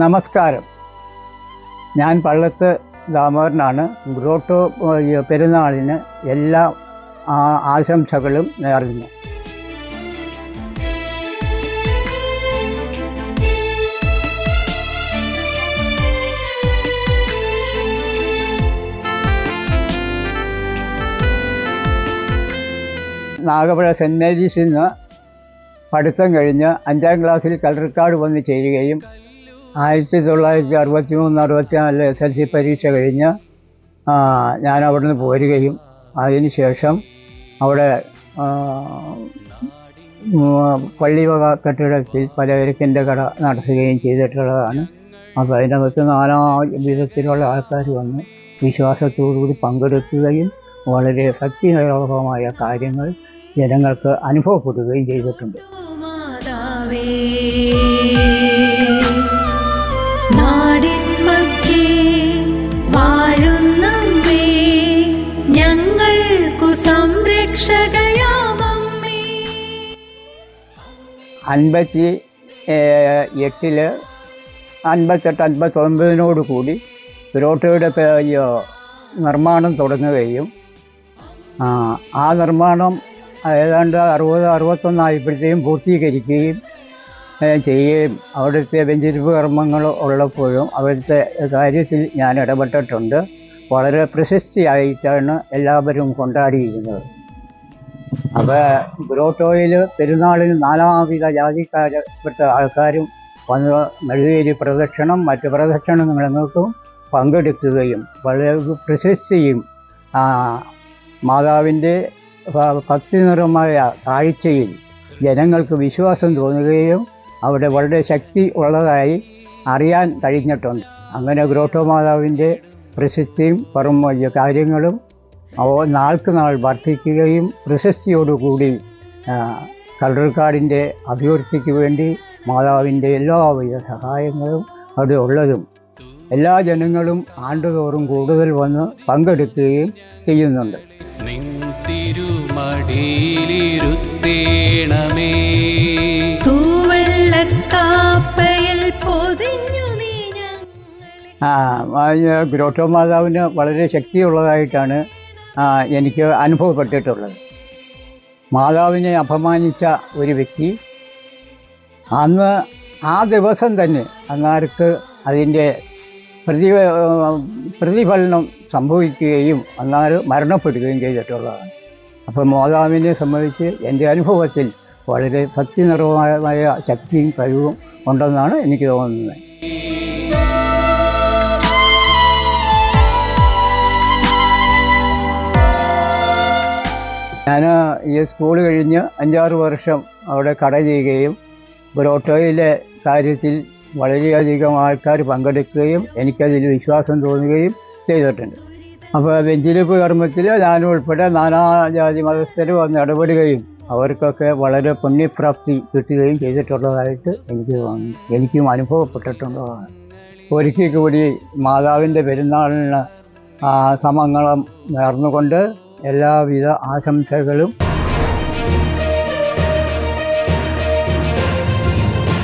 നമസ്കാരം. ഞാൻ പള്ളത്ത് ദാമോദരനാണ്. ഗ്രോട്ടോ പെരുന്നാളിന് എല്ലാ ആശംസകളും നേർന്നു. നാഗപ്പുഴ സെന്റ് മേരീസിൽ നിന്ന് പഠിത്തം കഴിഞ്ഞ് അഞ്ചാം ക്ലാസ്സിൽ കളർക്കാട് വന്ന് ചേരുകയും ആയിരത്തി തൊള്ളായിരത്തി അറുപത്തി മൂന്ന് അറുപത്തി നാല് എസ് എൽ സി പരീക്ഷ കഴിഞ്ഞ് ഞാൻ അവിടെ നിന്ന് പോരുകയും അതിന് ശേഷം അവിടെ പള്ളിവക കെട്ടിടത്തിൽ പലചരക്കിന്റെ കട നടത്തുകയും ചെയ്തിട്ടുള്ളതാണ്. അപ്പോൾ അതിനകത്ത് നാനാ വിധത്തിലുള്ള ആൾക്കാർ വന്ന് വിശ്വാസത്തോടുകൂടി പങ്കെടുക്കുകയും വളരെ ശക്തിനിരോധകമായ കാര്യങ്ങൾ ജനങ്ങൾക്ക് അനുഭവപ്പെടുകയും ചെയ്തിട്ടുണ്ട്. അൻപത്തി എട്ടിൽ അൻപത്തെട്ട് അൻപത്തൊൻപതിനോട് കൂടി പിരോട്ടയുടെ നിർമ്മാണം തുടങ്ങുകയും ആ, നിർമ്മാണം ഏതാണ്ട് അറുപത് അറുപത്തൊന്നായപ്പോഴത്തേക്കും പൂർത്തീകരിക്കുകയും ചെയ്യുകയും അവിടുത്തെ വെഞ്ചരിപ്പ് കർമ്മങ്ങൾ ഉള്ളപ്പോഴും അവിടുത്തെ കാര്യത്തിൽ ഞാൻ ഇടപെട്ടിട്ടുണ്ട്. വളരെ പ്രശസ്തിയായിട്ടാണ് എല്ലാവരും കൊണ്ടാടിയിരുന്നത്. അപ്പോൾ ഗ്രോട്ടോയിൽ പെരുന്നാളിന് നാനാവിധ ജാതിക്കാരപ്പെട്ട ആൾക്കാരും വന്ന് മെഴുകേരി പ്രദക്ഷിണം മറ്റ് പ്രദക്ഷിണങ്ങൾക്കും പങ്കെടുക്കുകയും വളരെ പ്രശസ്തിയും മാതാവിന്റെ ഭക്തിനിറമായ കാഴ്ചയിൽ ജനങ്ങൾക്ക് വിശ്വാസം തോന്നുകയും അവിടെ വളരെ ശക്തി ഉള്ളതായി അറിയാൻ കഴിഞ്ഞിട്ടുണ്ട്. അങ്ങനെ ഗ്രോട്ടോ മാതാവിന്റെ പ്രശസ്തിയും പറമ്പ കാര്യങ്ങളും അവ നാൾക്ക് നാൾ വർദ്ധിക്കുകയും പ്രശസ്തിയോടുകൂടി ആ, കള്ളർക്കാടിന്റെ അഭിവൃദ്ധിക്ക് വേണ്ടി മാതാവിന്റെ എല്ലാവിധ സഹായങ്ങളും അവിടെ ഉള്ളതും എല്ലാ ജനങ്ങളും ആണ്ടുതോറും കൂടുതൽ വന്ന് പങ്കെടുക്കുകയും ചെയ്യുന്നുണ്ട്. തിരുമടിയിലിരുത്തേണമേ. തൂവെള്ളക്കാപ്പയിൽ പൊതിഞ്ഞു ആ, ഗ്രോട്ടോ മാതാവിന് വളരെ ശക്തിയുള്ളതായിട്ടാണ് എനിക്ക് അനുഭവപ്പെട്ടിട്ടുള്ളത്. മാതാവിനെ അപമാനിച്ച ഒരു വ്യക്തി അന്ന് ആ ദിവസം തന്നെ അങ്ങാർക്ക് അതിന്റെ പ്രതി പ്രതിഫലനം സംഭവിക്കുകയും അന്നാർ മരണപ്പെടുകയും ചെയ്തിട്ടുള്ളതാണ്. അപ്പോൾ മാതാവിനെ സംബന്ധിച്ച് എന്റെ അനുഭവത്തിൽ വളരെ ഭക്തി നിറമായ ശക്തിയും കഴിവും ഉണ്ടെന്നാണ് എനിക്ക് തോന്നുന്നത്. ഞാൻ ഈ സ്കൂൾ കഴിഞ്ഞ് അഞ്ചാറ് വർഷം അവിടെ കട ചെയ്യുകയും ഒരു ഓട്ടോയിലെ കാര്യത്തിൽ വളരെയധികം ആൾക്കാർ പങ്കെടുക്കുകയും എനിക്കതിൽ വിശ്വാസം തോന്നുകയും ചെയ്തിട്ടുണ്ട്. അപ്പോൾ വെഞ്ചിരിപ്പ് കർമ്മത്തിൽ ഞാനും ഉൾപ്പെടെ നാനാജാതി മതസ്ഥർ വന്ന് ഇടപെടുകയും അവർക്കൊക്കെ വളരെ പുണ്യപ്രാപ്തി കിട്ടുകയും ചെയ്തിട്ടുള്ളതായിട്ട് എനിക്ക് എനിക്കും അനുഭവപ്പെട്ടിട്ടുള്ളതാണ്. ഒരിക്കൽ കൂടി മാതാവിന്റെ പെരുന്നാളിന് സമങ്ങളം നേർന്നുകൊണ്ട് എല്ലാവിധ ആശംസകളും